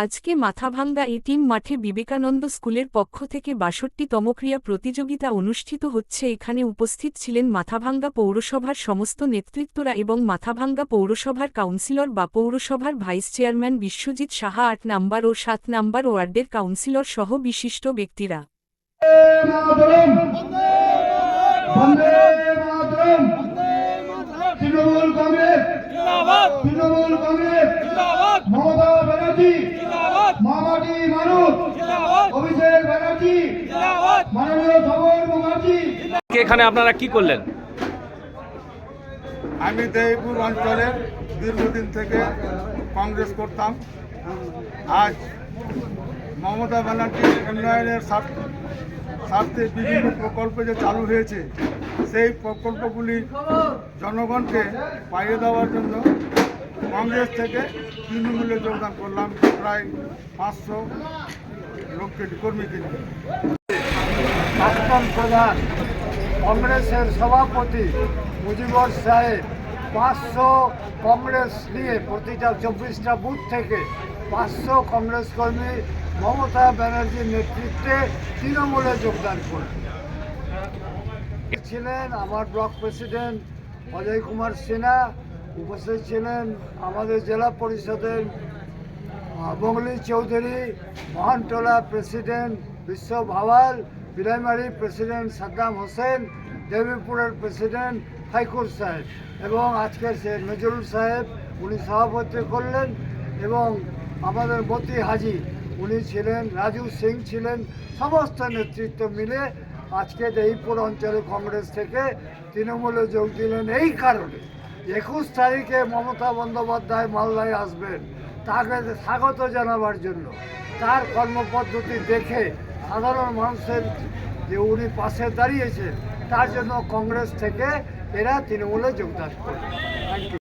আজকে মাথাভাঙ্গা এটিম মাঠে বিবেকানন্দ স্কুলের পক্ষ থেকে বাষট্টিতম ক্রিয়া প্রতিযোগিতা অনুষ্ঠিত হচ্ছে। এখানে উপস্থিত ছিলেন মাথাভাঙ্গা পৌরসভার সমস্ত নেতৃত্বরা এবং মাথাভাঙ্গা পৌরসভার কাউন্সিলর বা পৌরসভার ভাইস চেয়ারম্যান বিশ্বজিৎ সাহা আট নাম্বার ও সাত নাম্বার ওয়ার্ডের কাউন্সিলর সহ বিশিষ্ট ব্যক্তিরা। তৃণমূল কংগ্রেস। তৃণমূল কংগ্রেস মমতা ব্যানার্জি মামাটি মানুষ অভিষেক ব্যানার্জি মাননীয় ধবল মুখার্জি আজকে এখানে আপনারা কি করলেন? আমি দেবপুর অঞ্চলের দীর্ঘদিন থেকে কংগ্রেস করতাম। আজ মমতা ব্যানার্জির উন্নয়নের স্বার্থ- স্বার্থে বিভিন্ন প্রকল্প যে চালু হয়েছে সেই প্রকল্পগুলি জনগণকে পাইয়ে দেওয়ার জন্য কংগ্রেস থেকে তৃণমূলে যোগদান করলাম প্রায় পাঁচশো লোককে কর্মীকে নিয়ে প্রাক্তন প্রধান কংগ্রেসের সভাপতি মুজিবর সাহেব পাঁচশো কংগ্রেস নিয়ে প্রতিটা চব্বিশটা বুথ থেকে পাঁচশো কংগ্রেস কর্মী মমতা ব্যানার্জির নেতৃত্বে তৃণমূলে যোগদান করলেন ছিলেন আমার ব্লক প্রেসিডেন্ট অজয় কুমার সিনহা, উপস্থিত ছিলেন আমাদের জেলা পরিষদের বগলি চৌধুরী মহানটোলা প্রেসিডেন্ট বিশ্ব ভাওয়াল বিলাইমারি প্রেসিডেন্ট সাদ্দাম হোসেন দেবীপুরের প্রেসিডেন্ট হাইকোর্ট সাহেব এবং আজকের সে নজরুল সাহেব, উনি সভাপতি করলেন এবং আমাদের মতি হাজি, উনি ছিলেন, রাজু সিং ছিলেন, সমস্ত নেতৃত্ব মিলে আজকে দেবীপুর অঞ্চলে কংগ্রেস থেকে তৃণমূলে যোগ দিলেন এই কারণে। একুশ তারিখে মমতা বন্দ্যোপাধ্যায় মালদায় আসবেন, তাকে স্বাগত জানাবার জন্য। তার কর্মপদ্ধতি দেখে সাধারণ মানুষের যে উনি পাশে দাঁড়িয়েছে তার জন্য কংগ্রেস থেকে এরা তৃণমূলে যোগদান করবে। Thank you